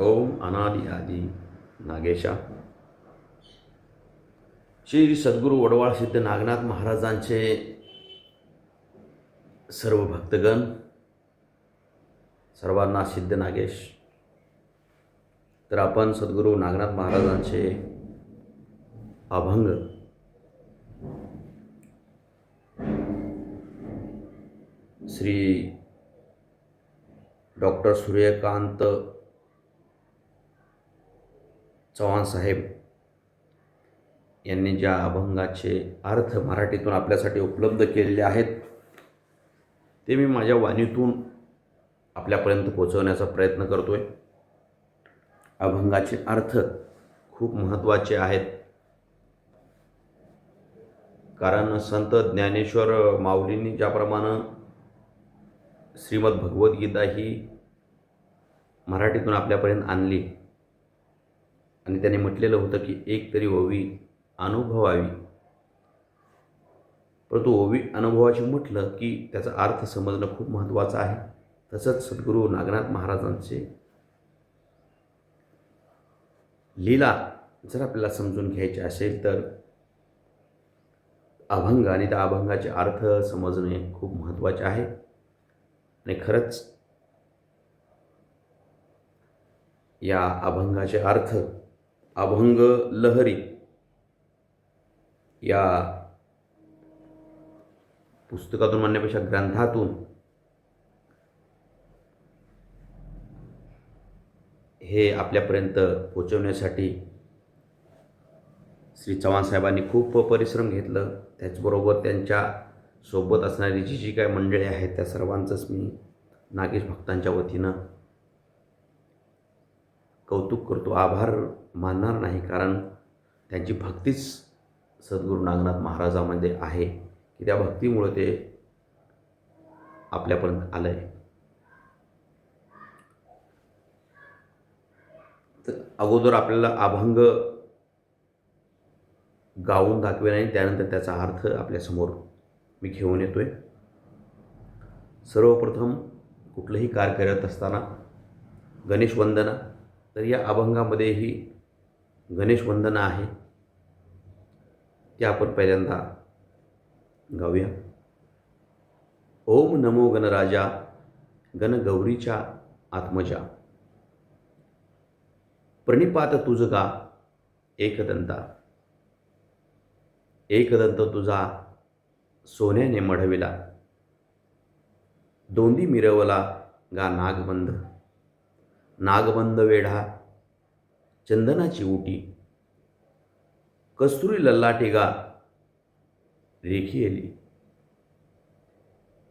ओम अनादि आदि नागेशा। श्री सद्गुरू वडवाळ सिद्ध नागनाथ महाराजांचे सर्व भक्तगण सर्वांना सिद्ध नागेश. तर आपण सद्गुरू नागनाथ महाराजांचे अभंग श्री डॉक्टर सूर्यकांत चव्हाण साहेब यांनी ज्या अभंगाचे अर्थ मराठीतून आपल्यासाठी उपलब्ध केलेले आहेत ते मी माझ्या वाणीतून आपल्यापर्यंत पोचवण्याचा प्रयत्न करतो आहे अभंगाचे अर्थ खूप महत्त्वाचे आहेत. कारण संत ज्ञानेश्वर माऊलींनी ज्याप्रमाणे श्रीमद भगवद्गीता ही मराठीतून आपल्यापर्यंत आणली आणि त्याने म्हटलेलं होतं की एक तरी ओवी अनुभवावी. परंतु ओवी अनुभवाची म्हटलं की त्याचा अर्थ समजणं खूप महत्त्वाचं आहे. तसंच सद्गुरू नागनाथ महाराजांचे लीला जर आपल्याला समजून घ्यायचे असेल तर अभंग आणि त्या अभंगाचे अर्थ समजणे खूप महत्त्वाचे आहे. आणि खरंच या अभंगाचे अर्थ अभंग लहरी या पुस्तकातून म्हणण्यापेक्षा ग्रंथातून हे आपल्यापर्यंत पोचवण्यासाठी श्री चव्हाण साहेबांनी खूप परिश्रम घेतलं. त्याचबरोबर त्यांच्यासोबत असणारी जी जी काय मंडळी आहेत त्या सर्वांचंच मी नागेश भक्तांच्या वतीनं कौतुक करतो आभार मानणार नाही कारण त्यांची भक्तीच सद्गुरू नागनाथ महाराजामध्ये आहे की त्या भक्तीमुळं ते आपल्यापर्यंत आलं आहे तर अगोदर आपल्याला अभंग गाऊन दाखवे नाही त्यानंतर त्याचा अर्थ आपल्यासमोर मी घेऊन येतो आहे सर्वप्रथम कुठलंही कार्य करत असताना गणेश वंदना तर या अभंगामध्येही गणेश वंदना आहे. ते आपण पहिल्यांदा गाऊया. ओम नमो गणराजा गणगौरीच्या आत्मजा. प्रणिपात तुझगा एकदंता. एकदंत तुझा सोन्याने मढविला. दोंदी मिरवला गा नागबंध. नागबंध वेढा चंदनाची उटी कस्तुरी लल्लाटेगा गा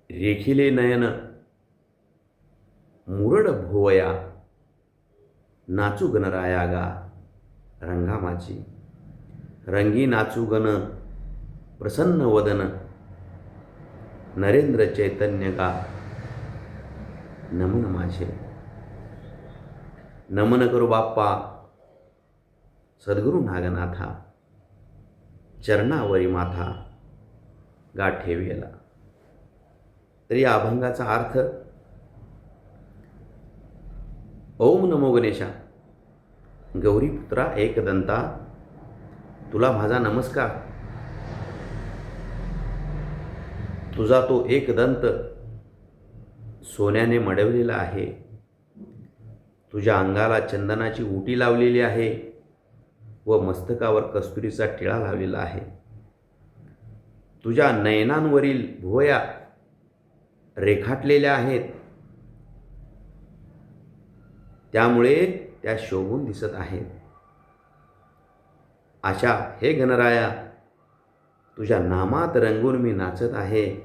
रेखिले नयन मुरड भोवया नाचू गणराया गा रंगामाची. रंगी नाचू गण प्रसन्न वदन नरेंद्र चैतन्य का नमन माझे. नमन करू बाप्पा. सद्गुरू नागनाथा चरणावरी माथा गा ठेवेला तर या अभंगाचा अर्थ ओम नमो गणेशा गौरीपुत्रा एकदंता तुला माझा नमस्कार. तुझा तो एकदंत सोन्याने मडवलेला आहे. तुझ्या अंगाला चंदनाची उटी लावलेली आहे व मस्तकावर कस्तुरीचा टिळा लावलेला आहे. तुझ्या नयनांवरील भुवया रेखाटलेल्या आहेत. त्यामुळे त्या शोभून दिसत आहेत. अशा हे गणराया तुझ्या नामात रंगून मी नाचत आहे.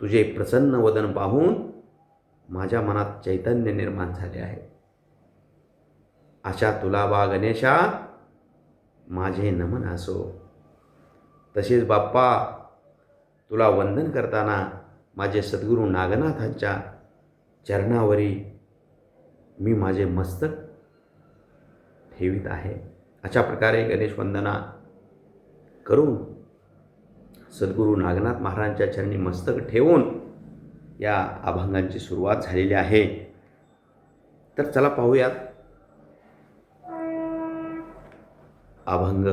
तुझे प्रसन्न वदन पाहून माझ्या मनात चैतन्य निर्माण झाले आहे. अशा तुला बा गणेशा माझे नमन असो. तसेच बाप्पा तुला वंदन करताना माझे सद्गुरू नागनाथांच्या चरणावरी मी माझे मस्तक ठेवीत आहे. अशा प्रकारे गणेश वंदना करून सद्गुरू नागनाथ महाराजांच्या चरणी मस्तक ठेवून या अभंगांची सुरुवात झालेली आहे. तर चला पाहूयात. अभंग.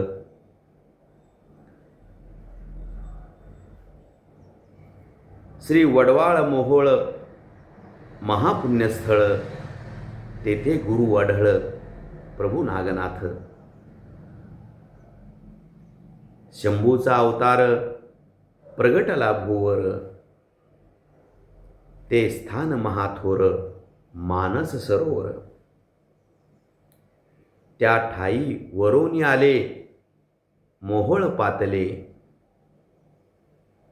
श्री वडवाळ मोहोळ महापुण्यस्थळ तेथे गुरु वढळ प्रभू नागनाथ. शंभूचा अवतार प्रगटला भूवर. ते स्थान महाथोर मानस सरोवर. त्या ठाई वरोनी आले मोहोळ पातले.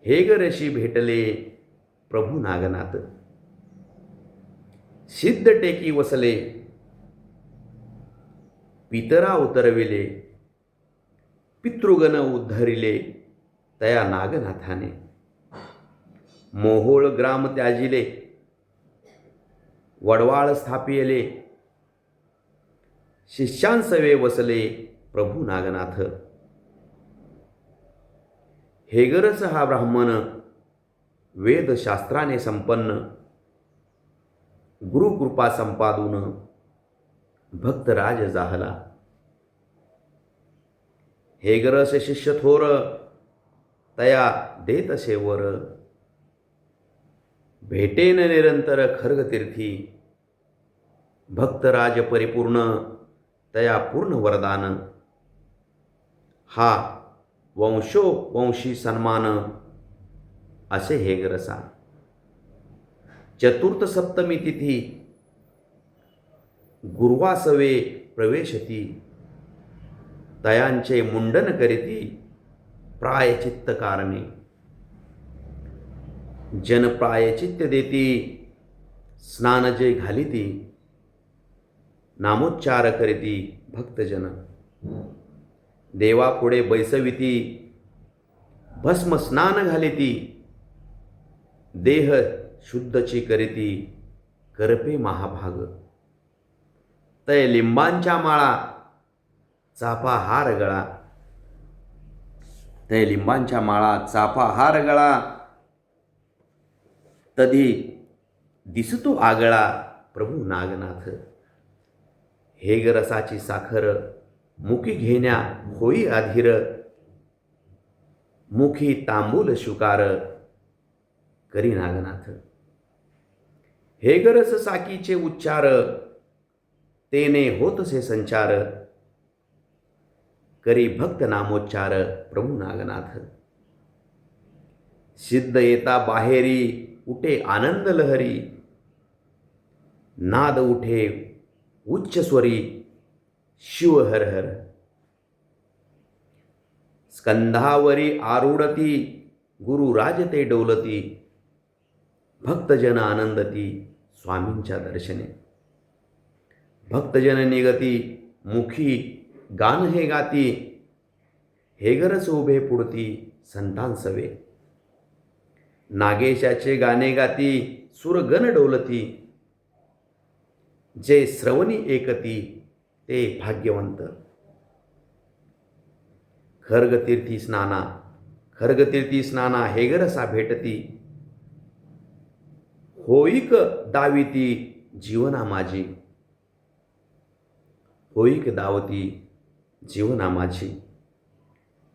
हेगरशी भेटले प्रभू नागनाथ. सिद्ध टेकी वसले. पितरा उतरविले. पितृगण उद्धरिले तया नागनाथाने. मोहोळ ग्राम त्याजिले वडवाळ स्थापियले शिष्यांसवे वसले प्रभू नागनाथ. हेगरस हा ब्राह्मण वेदशास्त्राने संपन्न गुरुकृपा संपादून भक्तराज जाहला. हेगरस शिष्य थोर तया देत शेवर. भेटेन निरंतर खर्गतीर्थी. भक्तराज परिपूर्ण तया पूर्ण वरदान. हा वंशो वंशी सन्मान असे हेगरसा चतुर्थ सप्तमी तिथी गुरुवासवे प्रवेशती. तयांचे मुंडन करीती प्रायचित्त कारणे जन देती स्नान जे घालिती। नामोच्चार करीती भक्तजन। देवापुढे बैसविती। भस्म स्नान घालिती। देह शुद्धची करीती। करपे महाभाग। तय लिंबांच्या माळा। चाफा हार गळा। तय लिंबांच्या माळा चाफा हार गळा। तधी दिसतो आगळा प्रभू नागनाथ. हेगरसाची साखर मुखी घेण्या होई अधीर. मुखी तांबूल शुकार करी नागनाथ. हेगरस साकीचे उच्चार तेने होतसे संचार. करी भक्त नामोच्चार प्रभू नागनाथ. सिद्ध येता बाहेरी उठे आनंद लहरी नाद उठे उच्च स्वरी शिव हर हर. स्कंधावरी आरुडती गुरु राजते डोलती भक्तजन आनंदती स्वामींच्या दर्शने. भक्तजन निगती मुखी गान हे गाती हेगरच उभे पुढती संतांसवे नागेशाचे गाणे गाती सुरगण डोलती. जे श्रवणी एकती ते भाग्यवंत. खर्गतीर्थी स्नाना खर्गतीर्थी स्नाना हेगरसा भेटती. होईक दाविती जीवना माझी. होईक दावती जीवना माझी.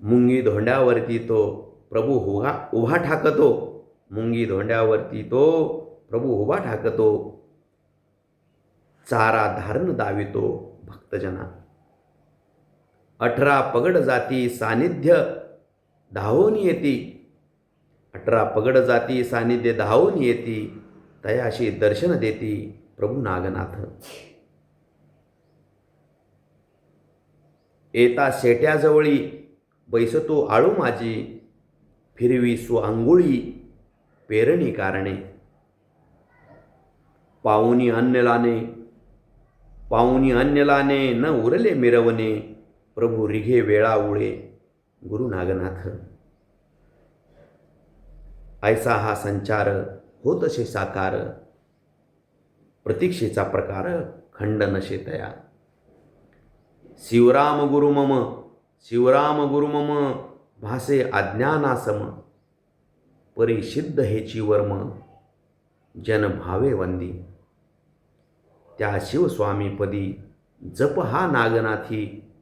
मुंगी धोंड्यावरती तो प्रभू उभा उभा ठाकतो. मुंगी धोंड्यावरती तो प्रभू उभा ठाकतो. चारा धारण दावितो भक्तजना. अठरा पगड जाती सानिध्य धावून येती. अठरा पगड जाती सानिध्य धावून येती. तयाशी दर्शन देती प्रभू नागनाथ. येता शेट्याजवळी बैसतो आळू माझी. फिरवी सु अंगुळी पेरणी कारणे. पाऊनी अन्यलाने पाऊनी अन्यलाने न उरले मिरवणे प्रभू रिघे वेळा उळे गुरु नागनाथ. ऐसा हा संचार होत असे साकार प्रतीक्षेचा प्रकार खंड नशे तया. शिवराम गुरु मम शिवराम गुरु मम भासे अज्ञानासम. परिसिद्ध हेची वर्म जन भावे वंदी. त्या शिवस्वामीपदी जप हा नागनाथी.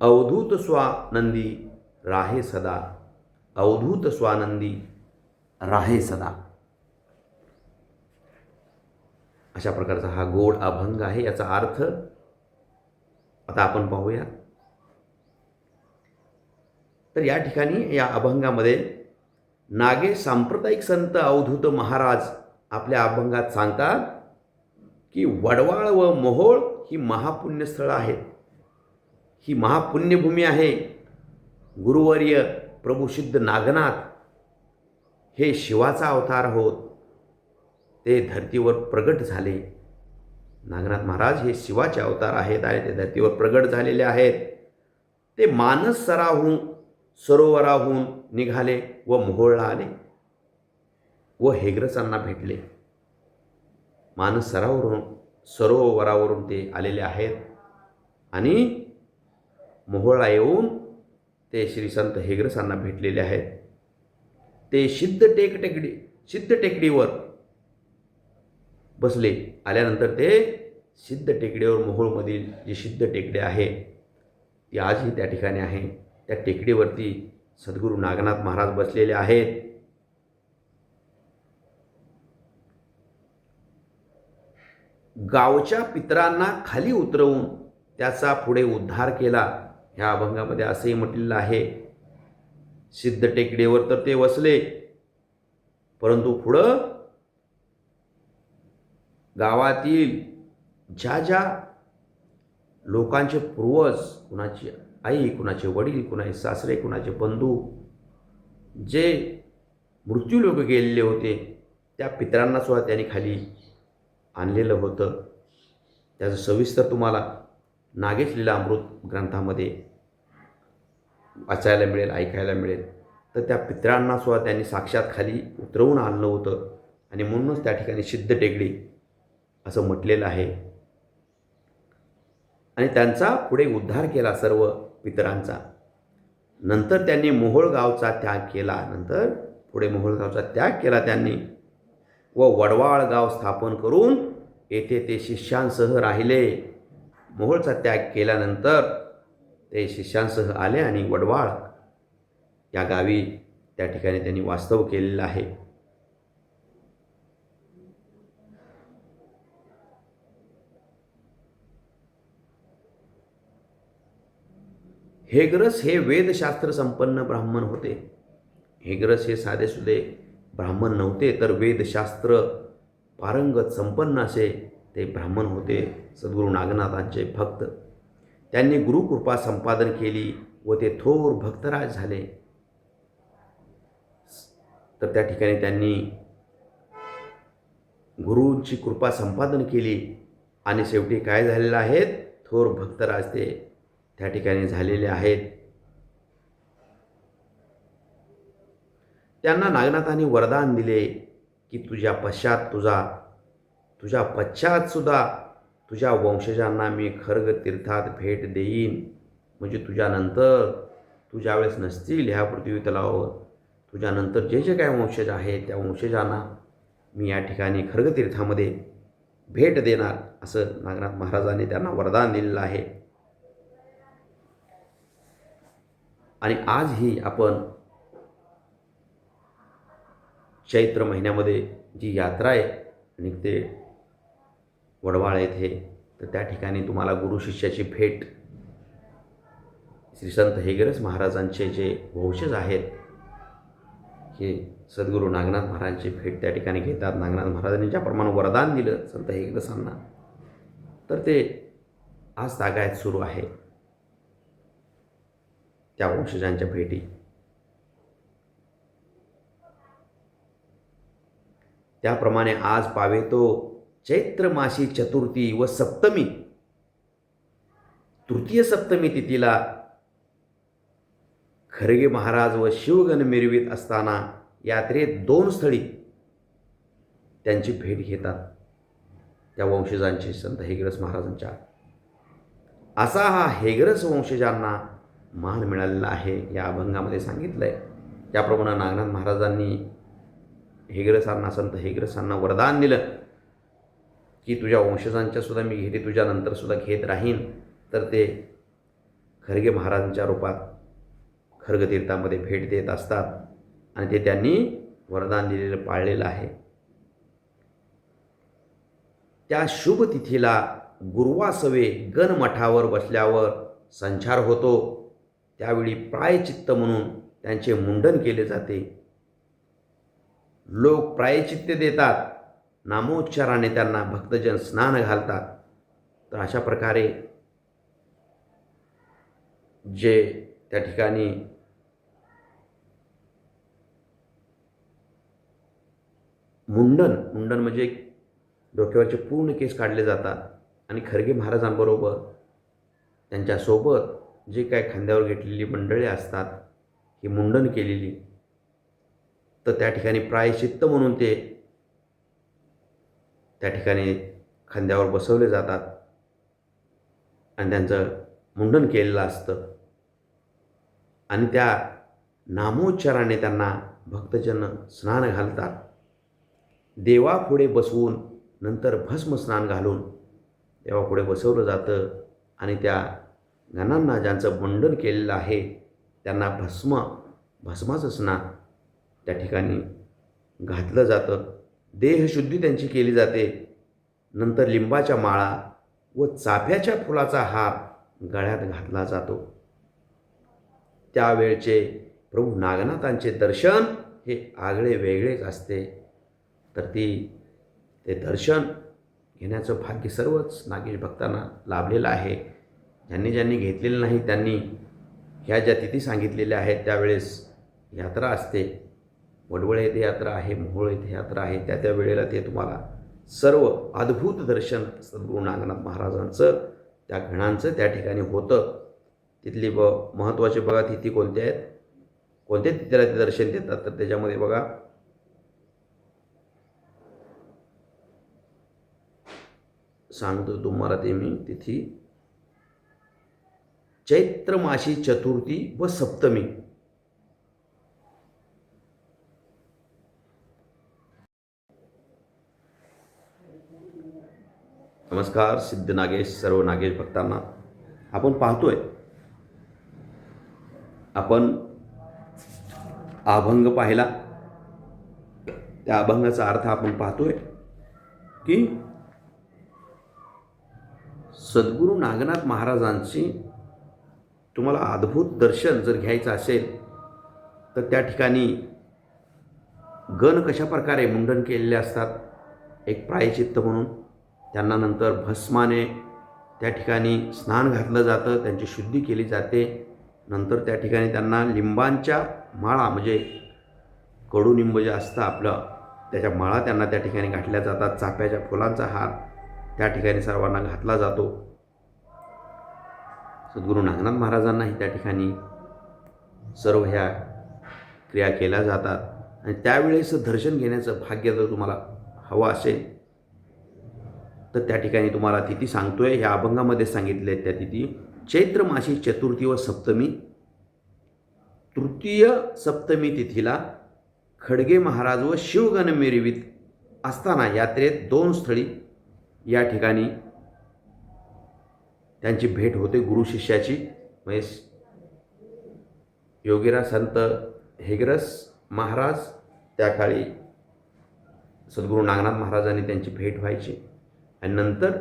अवधूत स्वानंदी राहे सदा. अवधूत स्वानंदी राहे सदा. अशा प्रकारचा हा गोड अभंग आहे याचा अर्थ आता आपण पाहूया. तर या ठिकाणी या अभंगामध्ये नागे सांप्रदायिक संत अवधूत महाराज आपल्या अभंगात सांगतात की वडवाळ व मोहोळ ही महापुण्यस्थळं आहेत. ही महापुण्यभूमी आहे. गुरुवर्य प्रभुसिद्ध नागनाथ हे शिवाचा अवतार होत. ते धर्तीवर प्रगट झाले. नागनाथ महाराज हे शिवाचे अवतार आहेत आणि ते धर्तीवर प्रगट झालेले आहेत. ते मानस सराहून सरोवराहून निघाले व मोहोळला आले व हेग्रसांना भेटले. मानस सरावरून सरोवरावरून ते आलेले आहेत आणि मोहोळा येऊन ते श्री संत हेग्रसांना भेटलेले आहेत. ते सिद्ध टेक टेकडी सिद्ध टेकडीवर बसले. आल्यानंतर ते सिद्ध टेकडीवर मोहोळमधील जी सिद्ध टेकडी आहे ती आजही त्या ठिकाणी आहे. त्या टेकडीवरती सद्गुरू नागनाथ महाराज बसलेले आहेत. गावच्या पितरांना खाली उतरवून त्याचा पुढे उद्धार केला. ह्या अभंगामध्ये असंही म्हटलेलं आहे. सिद्ध टेकडीवर तर ते वसले. परंतु पुढं गावातील ज्या ज्या लोकांचे पूर्वज कुणाची आई कुणाचे वडील कुणाचे सासरे कुणाचे बंधू जे मृत्यूलोक गेलेले होते त्या पित्रांना सुद्धा त्यांनी खाली आणलेलं होतं. त्याचं सविस्तर तुम्हाला नागेश लीला अमृत ग्रंथामध्ये वाचायला मिळेल ऐकायला मिळेल. तर त्या पित्रांना सुद्धा त्यांनी साक्षात खाली उतरवून आणलं होतं. आणि म्हणूनच त्या ठिकाणी सिद्ध टेकडी असं म्हटलेलं आहे. आणि त्यांचा पुढे उद्धार केला सर्व. पितरांचा. नंतर त्यांनी मोहोळगावचा त्याग केला. नंतर पुढे मोहोळगावचा त्याग केला त्यांनी. व वडवाळ गाव स्थापन करून येथे ते शिष्यांसह राहिले. मोहोळचा त्याग केल्यानंतर ते शिष्यांसह आले आणि वडवाळ या गावी त्या ठिकाणी त्यांनी वास्तव केलेलं आहे. हेग्रस हे वेदशास्त्र संपन्न ब्राह्मण होते. हेग्रस हे साधेसुधे ब्राह्मण नव्हते तर वेदशास्त्र पारंगत संपन्न असे ते ब्राह्मण होते सद्गुरू नागनाथांचे भक्त. त्यांनी गुरुकृपा संपादन केली व ते थोर भक्तराज झाले. तर त्या ठिकाणी त्यांनी गुरूंची कृपा संपादन केली आणि शेवटी काय झालेलं आहेत थोर भक्तराज ते त्या ठिकाणी झालेले आहेत. त्यांना नागनाथांनी वरदान दिले की तुझ्या पश्चात तुझा तुझ्या पश्चात सुद्धा तुझ्या वंशजांना मी खर्ग तीर्थात भेट देईन. म्हणजे तुझ्यानंतर तू ज्यावेळेस नसतील ह्या पृथ्वी तलावावर तुझ्यानंतर जे जे काय वंशज आहेत त्या वंशजांना मी या ठिकाणी खर्गतीर्थामध्ये भेट देणार असं नागनाथ महाराजांनी त्यांना वरदान दिलेलं आहे. आणि आजही आपण चैत्र महिन्यामध्ये जी यात्रा आहे निघते वडवाळ येथे तर त्या ठिकाणी तुम्हाला गुरु शिष्याची भेट श्री संत हेगरस महाराजांचे जे वंशज आहेत हे सद्गुरू नागनाथ महाराजांची भेट त्या ठिकाणी घेतात. नागनाथ महाराजांनी ज्याप्रमाणे वरदान दिलं संत हेगरसांना तर ते आज तागायत सुरू आहे. त्या वंशजांच्या भेटी. त्याप्रमाणे आज पावेतो चैत्र मासी चतुर्थी व सप्तमी. तृतीय सप्तमी तिथीला खरगे महाराज व शिवगण मिरवीत असताना यात्रेत दोन स्थळी त्यांची भेट घेतात. त्या वंशजांची संत हेगरस महाराजांच्या. असा हा हेगरस वंशजांना मान मिळालेला आहे या अभंगामध्ये सांगितलं आहे त्याप्रमाणे नागनाथ महाराजांनी हेग्रसांना संत हेग्रसांना वरदान दिलं की तुझ्या वंशजांच्या सुद्धा मी घेते तुझ्यानंतर सुद्धा घेत राहीन. तर ते खरगे महाराजांच्या रूपात खर्गतीर्थामध्ये भेट देत असतात आणि ते त्यांनी वरदान दिलेलं पाळलेलं आहे. त्या शुभ तिथीला गुरुवासवे गणमठावर बसल्यावर संचार होतो. त्यावेळी प्रायचित्त म्हणून त्यांचे मुंडन केले जाते. लोक प्रायचित्त देतात. नामोच्चाराने त्यांना भक्तजन स्नान घालतात. तर अशा प्रकारे जे त्या ठिकाणी मुंडन मुंडन म्हणजे डोक्यावरचे पूर्ण केस काढले जातात. आणि खरगे महाराजांबरोबर त्यांच्यासोबत जे काय खांद्यावर घेतलेली मंडळी असतात ही मुंडन केलेली तर त्या ठिकाणी प्रायश्चित्त म्हणून ते त्या ठिकाणी खांद्यावर बसवले जातात. आणि त्यांचं मुंडन केलेलं असतं. आणि त्या नामोच्चाराने त्यांना भक्तजन स्नान घालतात. देवापुढे बसवून नंतर भस्म स्नान घालून देवापुढे बसवलं जातं. आणि त्या गणांना ज्यांचं मुंडन केलेलं आहे त्यांना भस्म भस्माचं स्नान त्या ठिकाणी घातलं जातं. देहशुद्धी त्यांची केली जाते. नंतर लिंबाच्या माळा व चाफ्याच्या फुलाचा हार गळ्यात घातला जातो. त्यावेळचे प्रभू नागनाथांचे दर्शन हे आगळे वेगळेच असते. तर ती ते दर्शन घेण्याचं भाग्य सर्वच नागेश भक्तांना लाभलेलं आहे. ज्यांनी ज्यांनी घेतलेलं नाही त्यांनी ह्या ज्या तिथी सांगितलेल्या आहेत त्यावेळेस यात्रा असते. वडवळ येथे यात्रा आहे मोहोळ येथे यात्रा आहे त्या त्या वेळेला ते तुम्हाला सर्व अद्भुत दर्शन सद्गुरू नागनाथ महाराजांचं त्या गणांचं त्या ठिकाणी होतं. तिथली ब महत्त्वाचे बघा तिथी कोणत्या आहेत. कोणत्या तिथीला ते दर्शन देतात तर त्याच्यामध्ये बघा. सांगतो तुम्हाला ते मी तिथी चैत्र माशी चतुर्थी व सप्तमी. नमस्कार सिद्ध नागेश सर्व नागेश भक्तांना. आपण पाहतोय आपण अभंग पाहिला. त्या अभंगाचा अर्थ आपण पाहतोय की सद्गुरू नागनाथ महाराजांची तुम्हाला अद्भुत दर्शन जर घ्यायचं असेल तर त्या ठिकाणी गण कशा प्रकारे मुंडन केलेले असतात एक प्रायचित्त म्हणून त्यांना नंतर भस्माने त्या ठिकाणी स्नान घातलं जातं त्यांची शुद्धी केली जाते. नंतर त्या ठिकाणी त्यांना लिंबांच्या माळा म्हणजे कडुनिंब जे असतं आपलं त्याच्या माळा त्यांना त्या ठिकाणी घातल्या जातात. चाफ्याच्या फुलांचा हार त्या ठिकाणी सर्वांना घातला जातो. सद्गुरू नागनाथ महाराजांनाही त्या ठिकाणी सर्व ह्या क्रिया केल्या जातात. आणि त्यावेळेस दर्शन घेण्याचं भाग्य जर तुम्हाला हवं असेल तर त्या ठिकाणी तुम्हाला तिथी सांगतोय. ह्या अभंगामध्ये सांगितले त्या तिथी चैत्र मासी चतुर्थी व सप्तमी. तृतीय सप्तमी तिथीला खडगे महाराज व शिवगण मिरवीत असताना यात्रेत दोन स्थळी या ठिकाणी त्यांची भेट होते गुरु शिष्याची. म्हणजे योगीरा संत हेगरस महाराज त्या काळी सद्गुरू नागनाथ महाराजांनी त्यांची भेट व्हायची. आणि नंतर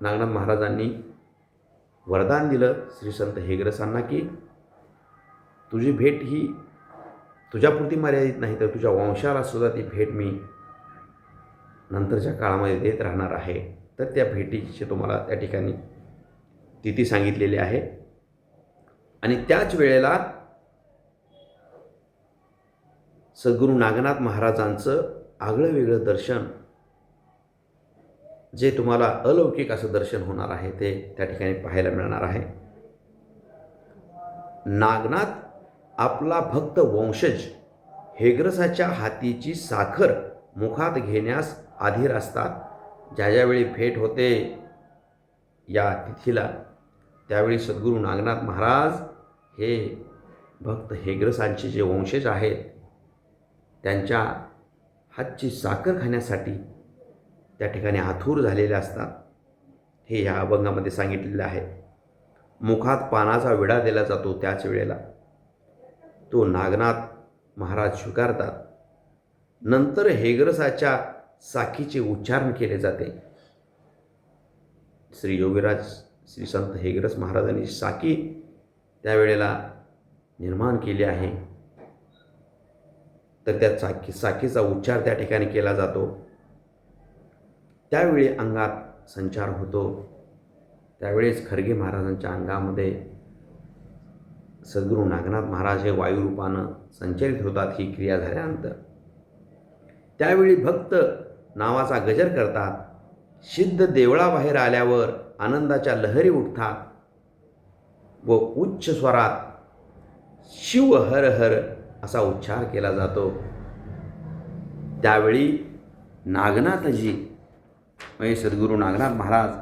नागनाथ महाराजांनी वरदान दिलं श्री संत हेगरसांना की तुझी भेट ही तुझ्यापुरती मर्यादित नाही तर तुझ्या वंशाला सुद्धा ती भेट मी नंतरच्या काळामध्ये देत राहणार आहे. तर त्या भेटीचे तुम्हाला त्या ठिकाणी तिथी सांगितलेली आहे. आणि त्याच वेळेला सद्गुरू नागनाथ महाराजांचं आगळं वेगळं दर्शन जे तुम्हाला अलौकिक असं दर्शन होणार आहे ते त्या ठिकाणी पाहायला मिळणार आहे. नागनाथ आपला भक्त वंशज हेग्रसाच्या हातीची साखर मुखात घेण्यास आधीर असतात. ज्या ज्यावेळी भेट होते या तिथीला त्यावेळी सद्गुरू नागनाथ महाराज हे भक्त हेग्रसांचे जे वंशज आहेत त्यांच्या हातची साखर खाण्यासाठी त्या ठिकाणी आथूर झालेले असतात. हे ह्या अभंगामध्ये सांगितलेलं आहे. मुखात पानाचा विडा दिला जातो त्याच वेळेला. तो नागनाथ महाराज स्वीकारतात. नंतर हेग्रसाच्या साखीचे उच्चारण केले जाते. श्री योगीराज श्री संत हेगरस महाराजांनी साकी त्यावेळेला निर्माण केली आहे. तर त्या साखी साखीचा उच्चार त्या ठिकाणी केला जातो. त्यावेळी अंगात संचार होतो. त्यावेळेस खरगे महाराजांच्या अंगामध्ये सद्गुरू नागनाथ महाराज हे वायुरूपानं संचरित होतात ही क्रिया झाल्यानंतर. त्यावेळी भक्त नावाचा गजर करतात. सिद्ध देवळाबाहेर आल्यावर आनंदाच्या लहरी उठतात व उच्च स्वरात शिव हर हर असा उच्चार केला जातो. त्यावेळी नागनाथजी म्हणजे सद्गुरू नागनाथ महाराज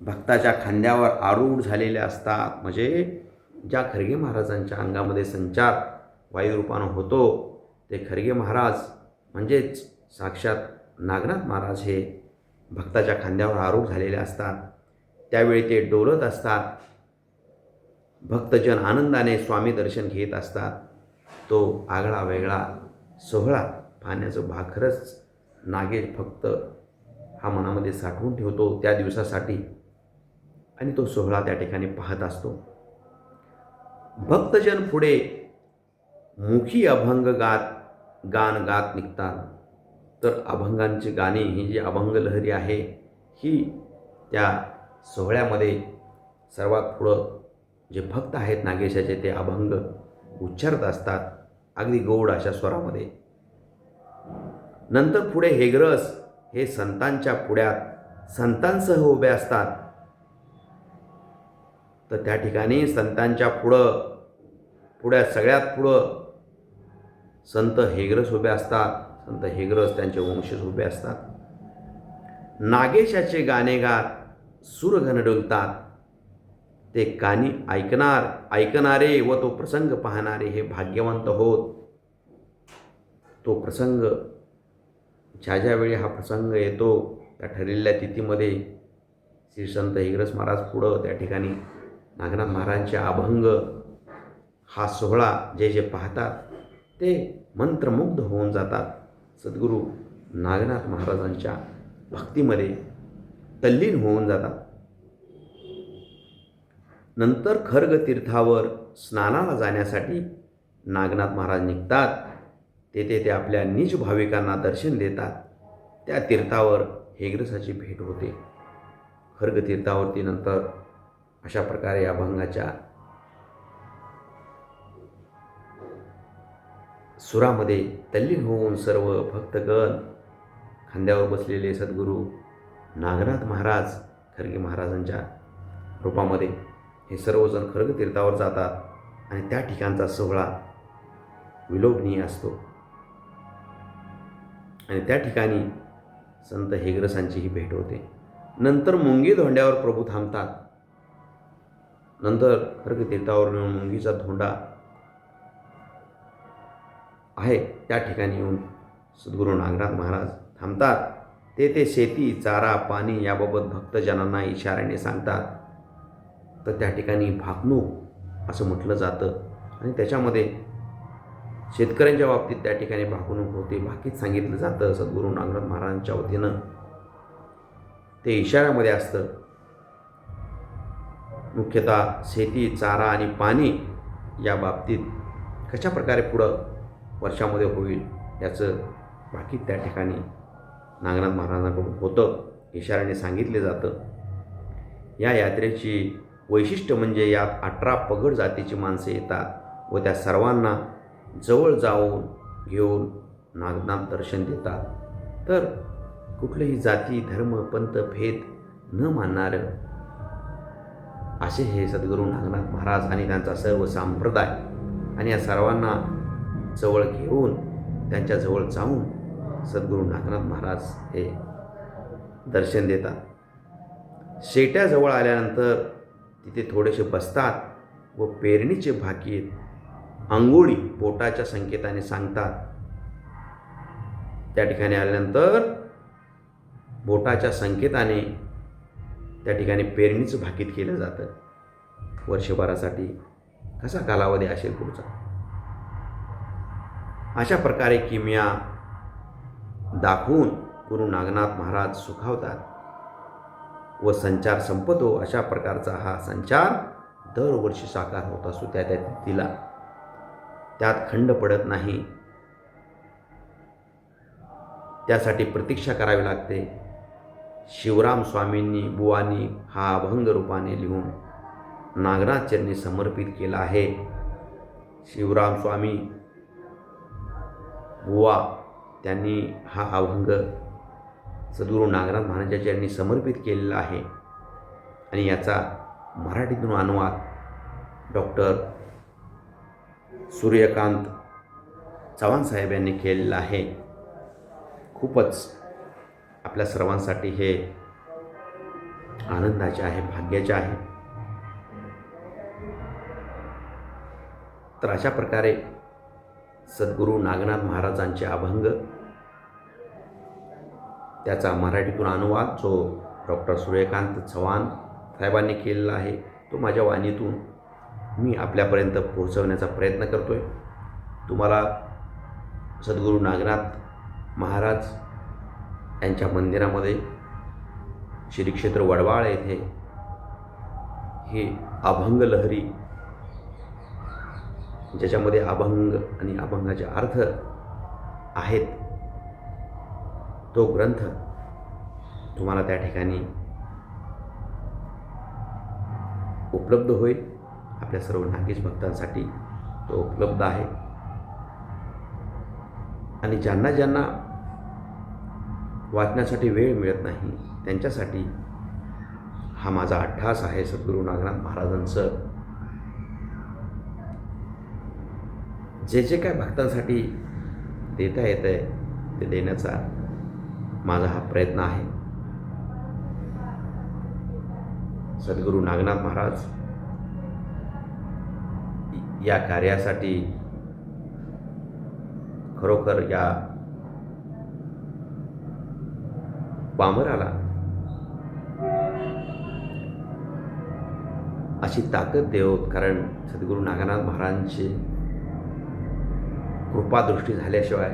भक्ताच्या खांद्यावर आरूढ झालेले असतात. म्हणजे ज्या खरगे महाराजांच्या अंगामध्ये संचार वायुरूपानं होतो ते खरगे महाराज म्हणजेच साक्षात नागनाथ महाराज हे भक्ताच्या खांद्यावर आरूढ झालेले असतात. त्यावेळी ते डोलत असतात. भक्तजन आनंदाने स्वामी दर्शन घेत असतात. तो आगळा वेगळा सोहळा पाहण्याचं भाखरच नागेश फक्त हा मनामध्ये साठवून ठेवतो त्या दिवसासाठी आणि तो सोहळा त्या ठिकाणी पाहत असतो. भक्तजन पुढे मुखी अभंग गात गान गात निघतात. तर अभंगांची गाणी ही जी अभंग लहरी आहे ही त्या सोहळ्यामध्ये सर्वात पुढं जे भक्त आहेत नागेशाचे ते अभंग उच्चारत असतात अगदी गोड अशा स्वरामध्ये. नंतर पुढे हेग्रस हे संतांच्या पुढ्यात संतांसह उभे असतात. तर त्या ठिकाणी संतांच्या पुढं पुढ्या सगळ्यात पुढं संत हेग्रस उभे असतात संत हेग्रस त्यांचे वंशज उभे असतात. नागेशाचे गाणे गात सुरघन डोलतात ते कानी ऐकणार ऐकणारे व तो प्रसंग पाहणारे हे भाग्यवंत होत. तो प्रसंग ज्या ज्यावेळी हा प्रसंग येतो त्या ठरलेल्या तिथीमध्ये श्री संत हिग्रस महाराज पुढं त्या ठिकाणी नागनाथ महाराजांचे अभंग हा सोहळा जे जे पाहतात ते मंत्रमुग्ध होऊन जातात. सद्गुरू नागनाथ महाराजांच्या भक्तीमध्ये तल्लीन होऊन जातात. नंतर खर्ग तीर्थावर स्नानाला जाण्यासाठी नागनाथ महाराज निघतात. तेथे ते आपल्या निज भाविकांना दर्शन देतात. त्या तीर्थावर हेग्रसाची भेट होते. खर्ग तीर्थावरती नंतर अशा प्रकारे अभंगाच्या सुरामध्ये तल्लीन होऊन सर्व भक्तगण खांद्यावर बसलेले सद्गुरू नागनाथ महाराज खरगे महाराजांच्या रूपामध्ये हे सर्वजण खरग तीर्थावर जातात आणि त्या ठिकाणचा सोहळा विलोभनीय असतो. आणि त्या ठिकाणी संत हेग्रसांचीही भेट होते. नंतर मुंगी धोंड्यावर प्रभू थांबतात. नंतर खरग तीर्थावर नेऊन मुंगीचा धोंडा आहे त्या ठिकाणी येऊन सद्गुरू नागनाथ महाराज थांबतात. ते ते शेती चारा पाणी याबाबत भक्तजनांना इशाऱ्याने सांगतात. तर त्या ठिकाणी भाकणूक असं म्हटलं जातं आणि त्याच्यामध्ये शेतकऱ्यांच्या बाबतीत त्या ठिकाणी भाकणूक होते. बाकीच सांगितलं जातं. सद्गुरू नागनाथ महाराजांच्या वतीनं ते इशाऱ्यामध्ये असतं. मुख्यतः शेती चारा आणि पाणी या बाबतीत कशा प्रकारे पुढं वर्षामध्ये होईल याचं बाकी त्या ठिकाणी नागनाथ महाराजांकडून होतं इशाऱ्याने सांगितले जातं. या यात्रेची वैशिष्ट्य म्हणजे यात अठरा पगड जातीची माणसे येतात व त्या सर्वांना जवळ जाऊन घेऊन नागनाथ दर्शन देतात. तर कुठलंही जाती धर्म पंथ भेद न मानणारं असे हे सद्गुरू नागनाथ महाराज आणि त्यांचा सर्व संप्रदाय आणि या सर्वांना जवळ घेऊन त्यांच्याजवळ जाऊन सद्गुरू नागनाथ महाराज हे दर्शन देतात. शेट्याजवळ आल्यानंतर तिथे थोडेसे बसतात व पेरणीचे भाकीत आंघोळी पोटाच्या संकेताने सांगतात. त्या ठिकाणी आल्यानंतर बोटाच्या संकेताने त्या ठिकाणी पेरणीचं भाकीत केलं जातं. वर्षभरासाठी कसा कालावधी असेल पुढचा? अशा प्रकारे किमया दाखवून गुरु नागनाथ महाराज सुखावतात व संचार संपतो अशा प्रकारचा हा संचार दरवर्षी साकार होत असतो त्या त्या तिथीला. त्यात खंड पडत नाही. त्यासाठी प्रतीक्षा करावी लागते. शिवराम स्वामींनी बुवांनी हा अभंग रूपाने लिहून नागनाथ चरणी समर्पित केला आहे. शिवराम स्वामी बुवा त्यांनी हा अभंग सद्गुरू नागनाथ महाराजांच्या यांनी समर्पित केलेला आहे. आणि याचा मराठीतून अनुवाद डॉक्टर सूर्यकांत चव्हाण साहेब यांनी केलेला आहे. खूपच आपल्या सर्वांसाठी हे आनंदाचे आहे भाग्याचे आहे. तर अशा प्रकारे सद्गुरू नागनाथ महाराजांचे अभंग. त्याचा मराठीतून अनुवाद जो डॉक्टर सूर्यकांत चव्हाण साहेबांनी केलेला आहे तो माझ्या वाणीतून मी आपल्यापर्यंत पोहोचवण्याचा प्रयत्न करतो आहे तुम्हाला सद्गुरू नागनाथ महाराज यांच्या मंदिरामध्ये श्री क्षेत्र वडवाळ येथे हे अभंग लहरी ज्याच्यामध्ये अभंग आणि अभंगाचे अर्थ आहेत तो ग्रंथ तुम्हाला त्या ठिकाणी उपलब्ध होईल. आपल्या सर्व नागेश भक्तांसाठी तो उपलब्ध आहे. आणि ज्यांना ज्यांना वाचण्यासाठी वेळ मिळत नाही त्यांच्यासाठी हा माझा अठ्ठास आहे सद्गुरू नागनाथ महाराजांचं जे जे काय भक्तांसाठी देता येतं आहे ते देण्याचा माझा हा प्रयत्न आहे. सद्गुरू नागनाथ महाराज या कार्यासाठी खरोखर या पामराला अशी ताकद देवत कारण सद्गुरू नागनाथ महाराजांची कृपादृष्टी झाल्याशिवाय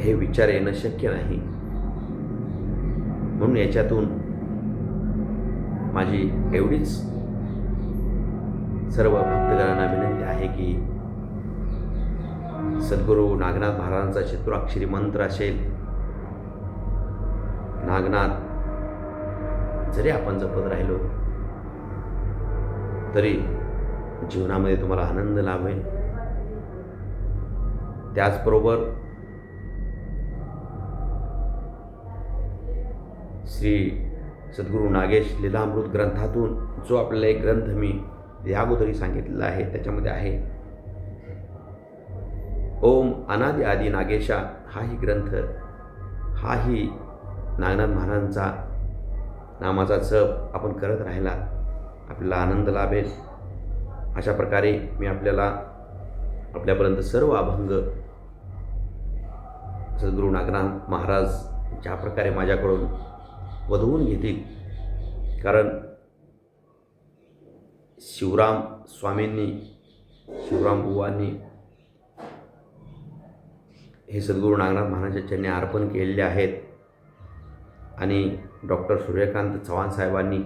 हे विचार येणं शक्य नाही. म्हणून याच्यातून माझी एवढीच सर्व भक्तगणांना विनंती आहे की सद्गुरू नागनाथ महाराजांचा चतुराक्षरी मंत्र असेल नागनाथ जरी आपण जपत राहिलो तरी जीवनामध्ये तुम्हाला आनंद लाभेल. त्याचबरोबर श्री सद्गुरू नागेश लीलामृत ग्रंथातून जो आपल्याला एक ग्रंथ मी या अगोदरी सांगितलेला आहे त्याच्यामध्ये आहे ओम अनादि आदी नागेशा हाही ग्रंथ हाही नागनाथ महाराजांचा नामाचा जप आपण करत राहिला आपल्याला आनंद लाभेल. अशा प्रकारे मी आपल्याला आपल्यापर्यंत सर्व अभंग सद्गुरू नागनाथ महाराज ज्या प्रकारे माझ्याकडून वधवून घेतील कारण शिवराम स्वामींनी शिवराम बुवांनी हे सद्गुरू नागनाथ महाराजांच्या चरणी अर्पण केलेले आहेत. आणि डॉक्टर सूर्यकांत चव्हाण साहेबांनी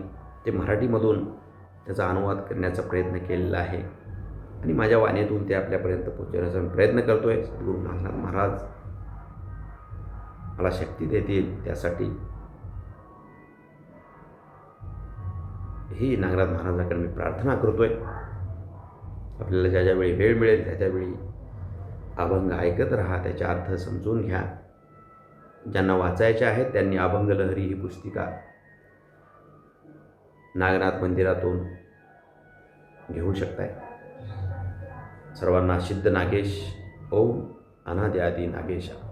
ते मराठीमधून त्याचा अनुवाद करण्याचा प्रयत्न केलेला आहे. आणि माझ्या वाणीतून ते आपल्यापर्यंत पोहोचवण्याचा प्रयत्न करतो आहे सद्गुरू नागनाथ महाराज. मला शक्ती देतील त्यासाठी. ही नागनाथ महाराजांकडे मी प्रार्थना करतो आहे आपल्याला ज्या ज्यावेळी वेळ मिळेल त्या त्यावेळी अभंग ऐकत राहा त्याचा अर्थ समजून घ्या. ज्यांना वाचायचे आहेत त्यांनी अभंग लहरी ही पुस्तिका नागनाथ मंदिरातून घेऊ शकताय. सर्वांना सिद्ध नागेश ओम अनाद्यादी नागेशा.